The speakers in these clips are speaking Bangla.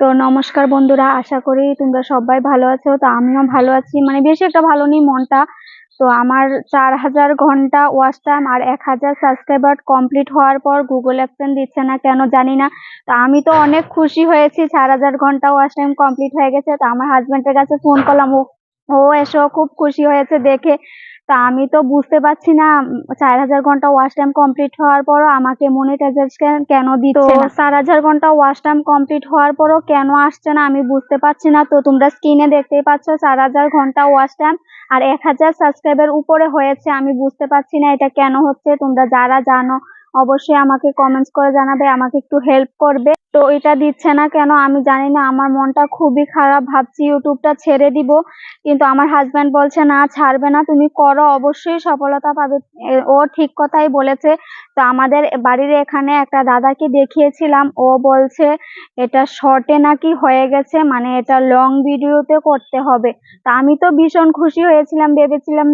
তো নমস্কার বন্ধুরা, আশা করি তোমরা সবাই ভালো আছো। তো আমিও ভালো আছি মানে বেশি একটা ভালো নেই মনটা। তো আমার চার হাজার ঘণ্টা ওয়াচ টাইম আর এক হাজার সাবস্ক্রাইবার কমপ্লিট হওয়ার পর গুগল অ্যাপসেন দিচ্ছে না কেন জানি না। তো আমি তো অনেক খুশি হয়েছি, চার হাজার ঘণ্টা ওয়াচ টাইম কমপ্লিট হয়ে গেছে। তো আমার হাজব্যান্ডের কাছে ফোন করলাম ও ও এসেও খুব খুশি হয়েছে দেখে। তা আমি তো বুঝতে পারছি না চার হাজার ঘণ্টা ওয়াচ টাইম কমপ্লিট হওয়ার পরও আমাকে মনিটাইজেশন কেন দিচ্ছে না? চার হাজার ঘণ্টা ওয়াচ টাইম কমপ্লিট হওয়ার পরও কেন আসছে না আমি বুঝতে পারছি না। তো তোমরা স্ক্রিনে দেখতেই পাচ্ছ চার হাজার ঘণ্টা ওয়াচ টাইম আর এক হাজার সাবস্ক্রাইবের উপরে হয়েছে আমি বুঝতে পারছি না এটা কেন হচ্ছে। তোমরা যারা জানো অবশ্যই আমাকে কমেন্টস করে জানাবে আমাকে একটু হেল্প করবে। তো এটা দিচ্ছে না কেন আমি জানি না, আমার মনটা খুবই খারাপ, ভাবছি ইউটিউবটা ছেড়ে দিব। কিন্তু আমার হাজব্যান্ড বলছে, না, ছাড়বে না, তুমি করো, অবশ্যই সফলতা পাবে। ও ঠিক কথাই বলেছে। তো আমাদের বাড়ির এখানে একটা দাদাকে দেখিয়েছিলাম, ও বলছে, এটা শর্টে নাকি হয়ে গেছে মানে এটা লং ভিডিওতে করতে হবে। তা আমি তো ভীষণ খুশি হয়েছিলাম, ভেবেছিলাম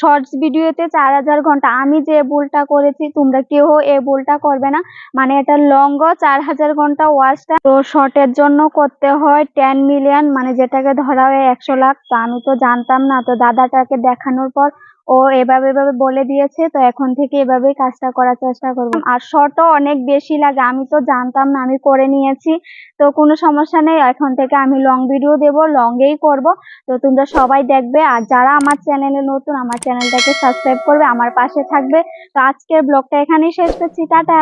শর্টস ভিডিওতে চার হাজার ঘণ্টা। আমি যে ভুলটা করেছি, তোমরা কেউ এ ভুলটা করবে না। মানে এটা লংও চার হাজার ঘণ্টা ওয়াচটা তো শর্টের জন্য করতে হয় টেন মিলিয়ন মানে যেটাকে ধরা হয় একশো লাখ। তো আমি তো জানতাম না। তো দাদাটাকে দেখানোর পর ও এভাবে এভাবে বলে দিয়েছে। তো এখন থেকে এভাবেই কাজটা করার চেষ্টা করব। আর শর্টও অনেক বেশি লাগে। আমি তো জানতাম না, আমি করে নিয়েছি। তো কোনো সমস্যা নেই। এখন থেকে আমি লং ভিডিও দেবো লংয়েই করব। তো তোমরা সবাই দেখবে। আর যারা আমার চ্যানেলে নতুন, আমার চ্যানেলটাকে সাবস্ক্রাইব করবে, আমার পাশে থাকবে। তো আজকের ব্লগটা এখানেই শেষ করছি। টাটা!